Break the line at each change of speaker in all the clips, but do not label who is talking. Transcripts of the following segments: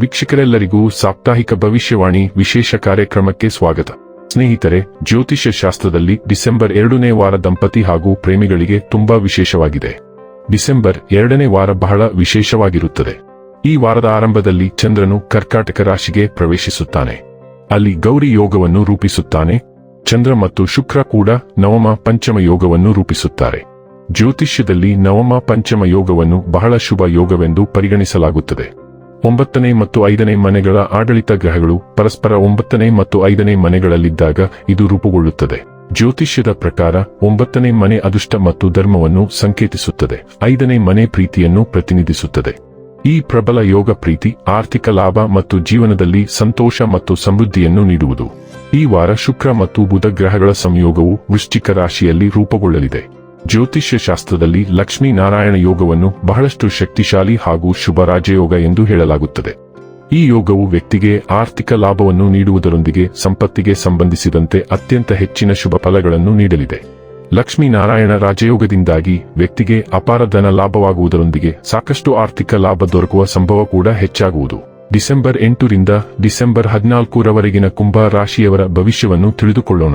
ವೀಕ್ಷಕರೆಲ್ಲರಿಗೂ ಸಾಪ್ತಾಹಿಕ ಭವಿಷ್ಯವಾಣಿ ವಿಶೇಷ ಕಾರ್ಯಕ್ರಮಕ್ಕೆ ಸ್ವಾಗತ. ಸ್ನೇಹಿತರೆ, ಜ್ಯೋತಿಷ್ಯ ಶಾಸ್ತ್ರದಲ್ಲಿ ಡಿಸೆಂಬರ್ ಎರಡನೇ ವಾರ ದಂಪತಿ ಹಾಗೂ ಪ್ರೇಮಿಗಳಿಗೆ ತುಂಬಾ ವಿಶೇಷವಾಗಿದೆ. ಡಿಸೆಂಬರ್ ಎರಡನೇ ವಾರ ಬಹಳ ವಿಶೇಷವಾಗಿರುತ್ತದೆ. ಈ ವಾರದ ಆರಂಭದಲ್ಲಿ ಚಂದ್ರನು ಕರ್ಕಾಟಕ ರಾಶಿಗೆ ಪ್ರವೇಶಿಸುತ್ತಾನೆ. ಅಲ್ಲಿ ಗೌರಿ ಯೋಗವನ್ನು ರೂಪಿಸುತ್ತಾನೆ. ಚಂದ್ರ ಮತ್ತು ಶುಕ್ರ ಕೂಡ ನವಮ ಪಂಚಮ ಯೋಗವನ್ನು ರೂಪಿಸುತ್ತಾರೆ. ಜ್ಯೋತಿಷ್ಯದಲ್ಲಿ ನವಮ ಪಂಚಮ ಯೋಗವನ್ನು ಬಹಳ ಶುಭ ಯೋಗವೆಂದು ಪರಿಗಣಿಸಲಾಗುತ್ತದೆ. ಒಂಬತ್ತನೇ ಮತ್ತು ಐದನೇ ಮನೆಗಳ ಆಡಳಿತ ಗ್ರಹಗಳು ಪರಸ್ಪರ ಒಂಬತ್ತನೇ ಮತ್ತು ಐದನೇ ಮನೆಗಳಲ್ಲಿದ್ದಾಗ ಇದು ರೂಪುಗೊಳ್ಳುತ್ತದೆ. ಜ್ಯೋತಿಷ್ಯದ ಪ್ರಕಾರ ಒಂಬತ್ತನೇ ಮನೆ ಅದೃಷ್ಟ ಮತ್ತು ಧರ್ಮವನ್ನು ಸಂಕೇತಿಸುತ್ತದೆ. ಐದನೇ ಮನೆ ಪ್ರೀತಿಯನ್ನು ಪ್ರತಿನಿಧಿಸುತ್ತದೆ. ಈ ಪ್ರಬಲ ಯೋಗ ಪ್ರೀತಿ ಆರ್ಥಿಕ ಲಾಭ ಮತ್ತು ಜೀವನದಲ್ಲಿ ಸಂತೋಷ ಮತ್ತು ಸಮೃದ್ಧಿಯನ್ನು ನೀಡುವುದು. ಈ ವಾರ ಶುಕ್ರ ಮತ್ತು ಬುಧ ಗ್ರಹಗಳ ಸಂಯೋಗವು ವೃಶ್ಚಿಕ ರಾಶಿಯಲ್ಲಿ ರೂಪುಗೊಳ್ಳಲಿದೆ. ಜ್ಯೋತಿಷ್ಯ ಶಾಸ್ತ್ರದಲ್ಲಿ ಲಕ್ಷ್ಮೀ ನಾರಾಯಣ ಯೋಗವನ್ನು ಬಹಳಷ್ಟು ಶಕ್ತಿಶಾಲಿ ಹಾಗೂ ಶುಭ ರಾಜಯೋಗ ಎಂದು ಹೇಳಲಾಗುತ್ತದೆ. ಈ ಯೋಗವು ವ್ಯಕ್ತಿಗೆ ಆರ್ಥಿಕ ಲಾಭವನ್ನು ನೀಡುವುದರೊಂದಿಗೆ ಸಂಪತ್ತಿಗೆ ಸಂಬಂಧಿಸಿದಂತೆ ಅತ್ಯಂತ ಹೆಚ್ಚಿನ ಶುಭ ಫಲಗಳನ್ನು ನೀಡಲಿದೆ. ಲಕ್ಷ್ಮೀನಾರಾಯಣ ರಾಜಯೋಗದಿಂದಾಗಿ ವ್ಯಕ್ತಿಗೆ ಅಪಾರ ಧನ ಲಾಭವಾಗುವುದರೊಂದಿಗೆ ಸಾಕಷ್ಟು ಆರ್ಥಿಕ ಲಾಭ ದೊರಕುವ ಸಂಭವ ಕೂಡ ಹೆಚ್ಚಾಗುವುದು. ಡಿಸೆಂಬರ್ ಎಂಟರಿಂದ ಡಿಸೆಂಬರ್ ಹದಿನಾಲ್ಕರವರೆಗಿನ ಕುಂಭ ರಾಶಿಯವರ ಭವಿಷ್ಯವನ್ನು ತಿಳಿದುಕೊಳ್ಳೋಣ.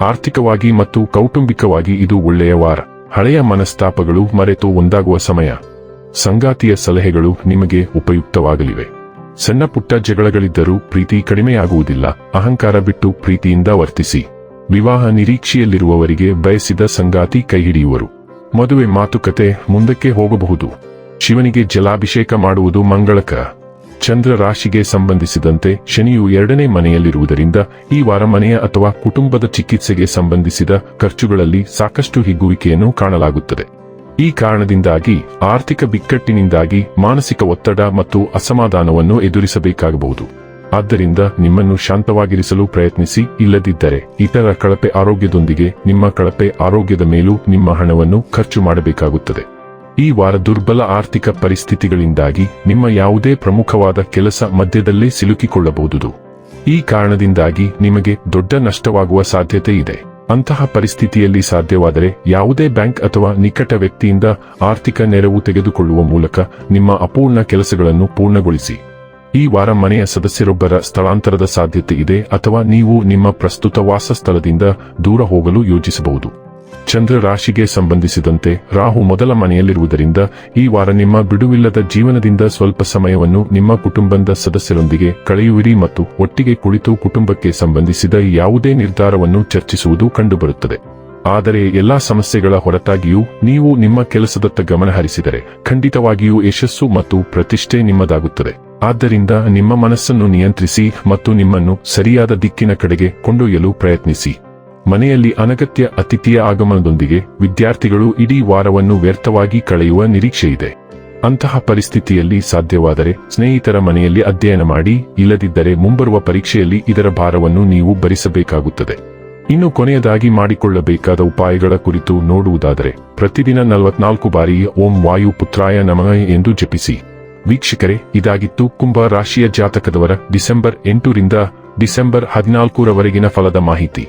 ಆರ್ಥಿಕವಾಗಿ ಮತ್ತು ಕೌಟುಂಬಿಕವಾಗಿ ಇದು ಒಳ್ಳೆಯ ವಾರ. ಹಳೆಯ ಮನಸ್ತಾಪಗಳು ಮರೆತು ಒಂದಾಗುವ ಸಮಯ. ಸಂಗಾತಿಯ ಸಲಹೆಗಳು ನಿಮಗೆ ಉಪಯುಕ್ತವಾಗಲಿವೆ. ಸಣ್ಣ ಪುಟ್ಟ ಜಗಳಗಳಿದ್ದರೂ ಪ್ರೀತಿ ಕಡಿಮೆಯಾಗುವುದಿಲ್ಲ. ಅಹಂಕಾರ ಬಿಟ್ಟು ಪ್ರೀತಿಯಿಂದ ವರ್ತಿಸಿ. ವಿವಾಹ ನಿರೀಕ್ಷೆಯಲ್ಲಿರುವವರಿಗೆ ಬಯಸಿದ ಸಂಗಾತಿ ಕೈಹಿಡಿಯುವರು. ಮದುವೆ ಮಾತುಕತೆ ಮುಂದಕ್ಕೆ ಹೋಗಬಹುದು. ಶಿವನಿಗೆ ಜಲಾಭಿಷೇಕ ಮಾಡುವುದು ಮಂಗಳಕರ. ಚಂದ್ರ ರಾಶಿಗೆ ಸಂಬಂಧಿಸಿದಂತೆ ಶನಿಯು ಎರಡನೇ ಮನೆಯಲ್ಲಿರುವುದರಿಂದ ಈ ವಾರ ಮನೆಯ ಅಥವಾ ಕುಟುಂಬದ ಚಿಕಿತ್ಸೆಗೆ ಸಂಬಂಧಿಸಿದ ಖರ್ಚುಗಳಲ್ಲಿ ಸಾಕಷ್ಟು ಹಿಗ್ಗುವಿಕೆಯನ್ನು ಕಾಣಲಾಗುತ್ತದೆ. ಈ ಕಾರಣದಿಂದಾಗಿ ಆರ್ಥಿಕ ಬಿಕ್ಕಟ್ಟಿನಿಂದಾಗಿ ಮಾನಸಿಕ ಒತ್ತಡ ಮತ್ತು ಅಸಮಾಧಾನವನ್ನು ಎದುರಿಸಬೇಕಾಗಬಹುದು. ಆದ್ದರಿಂದ ನಿಮ್ಮನ್ನು ಶಾಂತವಾಗಿರಿಸಲು ಪ್ರಯತ್ನಿಸಿ, ಇಲ್ಲದಿದ್ದರೆ ಇತರ ಕಳಪೆ ಆರೋಗ್ಯದೊಂದಿಗೆ ನಿಮ್ಮ ಕಳಪೆ ಆರೋಗ್ಯದ ಮೇಲೂ ನಿಮ್ಮ ಹಣವನ್ನು ಖರ್ಚು ಮಾಡಬೇಕಾಗುತ್ತದೆ. ಈ ವಾರ ದುರ್ಬಲ ಆರ್ಥಿಕ ಪರಿಸ್ಥಿತಿಗಳಿಂದಾಗಿ ನಿಮ್ಮ ಯಾವುದೇ ಪ್ರಮುಖವಾದ ಕೆಲಸ ಮಧ್ಯದಲ್ಲೇ ಸಿಲುಕಿಕೊಳ್ಳಬಹುದು ಈ ಕಾರಣದಿಂದಾಗಿ ನಿಮಗೆ ದೊಡ್ಡ ನಷ್ಟವಾಗುವ ಸಾಧ್ಯತೆ ಇದೆ. ಅಂತಹ ಪರಿಸ್ಥಿತಿಯಲ್ಲಿ ಸಾಧ್ಯವಾದರೆ ಯಾವುದೇ ಬ್ಯಾಂಕ್ ಅಥವಾ ನಿಕಟ ವ್ಯಕ್ತಿಯಿಂದ ಆರ್ಥಿಕ ನೆರವು ತೆಗೆದುಕೊಳ್ಳುವ ಮೂಲಕ ನಿಮ್ಮ ಅಪೂರ್ಣ ಕೆಲಸಗಳನ್ನು ಪೂರ್ಣಗೊಳಿಸಿ. ಈ ವಾರ ಮನೆಯ ಸದಸ್ಯರೊಬ್ಬರ ಸ್ಥಳಾಂತರದ ಸಾಧ್ಯತೆ ಇದೆ ಅಥವಾ ನೀವು ನಿಮ್ಮ ಪ್ರಸ್ತುತ ವಾಸಸ್ಥಳದಿಂದ ದೂರ ಹೋಗಲು ಯೋಜಿಸಬಹುದು. ಚಂದ್ರ ರಾಶಿಗೆ ಸಂಬಂಧಿಸಿದಂತೆ ರಾಹು ಮೊದಲ ಮನೆಯಲ್ಲಿರುವುದರಿಂದ ಈ ವಾರ ನಿಮ್ಮ ಬಿಡುವಿಲ್ಲದ ಜೀವನದಿಂದ ಸ್ವಲ್ಪ ಸಮಯವನ್ನು ನಿಮ್ಮ ಕುಟುಂಬದ ಸದಸ್ಯರೊಂದಿಗೆ ಕಳೆಯುವಿರಿ ಮತ್ತು ಒಟ್ಟಿಗೆ ಕುಳಿತು ಕುಟುಂಬಕ್ಕೆ ಸಂಬಂಧಿಸಿದ ಯಾವುದೇ ನಿರ್ಧಾರವನ್ನು ಚರ್ಚಿಸುವುದು ಕಂಡುಬರುತ್ತದೆ. ಆದರೆ ಎಲ್ಲಾ ಸಮಸ್ಯೆಗಳ ಹೊರತಾಗಿಯೂ ನೀವು ನಿಮ್ಮ ಕೆಲಸದತ್ತ ಗಮನ ಹರಿಸಿದರೆ ಖಂಡಿತವಾಗಿಯೂ ಯಶಸ್ಸು ಮತ್ತು ಪ್ರತಿಷ್ಠೆ ನಿಮ್ಮದಾಗುತ್ತದೆ. ಆದ್ದರಿಂದ ನಿಮ್ಮ ಮನಸ್ಸನ್ನು ನಿಯಂತ್ರಿಸಿ ಮತ್ತು ನಿಮ್ಮನ್ನು ಸರಿಯಾದ ದಿಕ್ಕಿನ ಕಡೆಗೆ ಕೊಂಡೊಯ್ಯಲು ಪ್ರಯತ್ನಿಸಿ. ಮನೆಯಲ್ಲಿ ಅನಗತ್ಯ ಅತಿಥಿಯ ಆಗಮನದೊಂದಿಗೆ ವಿದ್ಯಾರ್ಥಿಗಳು ಇಡೀ ವಾರವನ್ನು ವ್ಯರ್ಥವಾಗಿ ಕಳೆಯುವ ನಿರೀಕ್ಷೆಯಿದೆ. ಅಂತಹ ಪರಿಸ್ಥಿತಿಯಲ್ಲಿ ಸಾಧ್ಯವಾದರೆ ಸ್ನೇಹಿತರ ಮನೆಯಲ್ಲಿ ಅಧ್ಯಯನ ಮಾಡಿ, ಇಲ್ಲದಿದ್ದರೆ ಮುಂಬರುವ ಪರೀಕ್ಷೆಯಲ್ಲಿ ಇದರ ಭಾರವನ್ನು ನೀವು ಭರಿಸಬೇಕಾಗುತ್ತದೆ. ಇನ್ನು ಕೊನೆಯದಾಗಿ ಮಾಡಿಕೊಳ್ಳಬೇಕಾದ ಉಪಾಯಗಳ ಕುರಿತು ನೋಡುವುದಾದರೆ, ಪ್ರತಿದಿನ ನಲವತ್ನಾಲ್ಕು ಬಾರಿ ಓಂ ವಾಯು ಪುತ್ರಾಯ ನಮಃ ಎಂದು ಜಪಿಸಿ. ವೀಕ್ಷಕರೇ, ಇದಾಗಿತ್ತು ಕುಂಭ ರಾಶಿಯ ಜಾತಕದವರ ಡಿಸೆಂಬರ್ ಎಂಟರಿಂದ ಡಿಸೆಂಬರ್ ಹದಿನಾಲ್ಕರವರೆಗಿನ ಫಲದ ಮಾಹಿತಿ.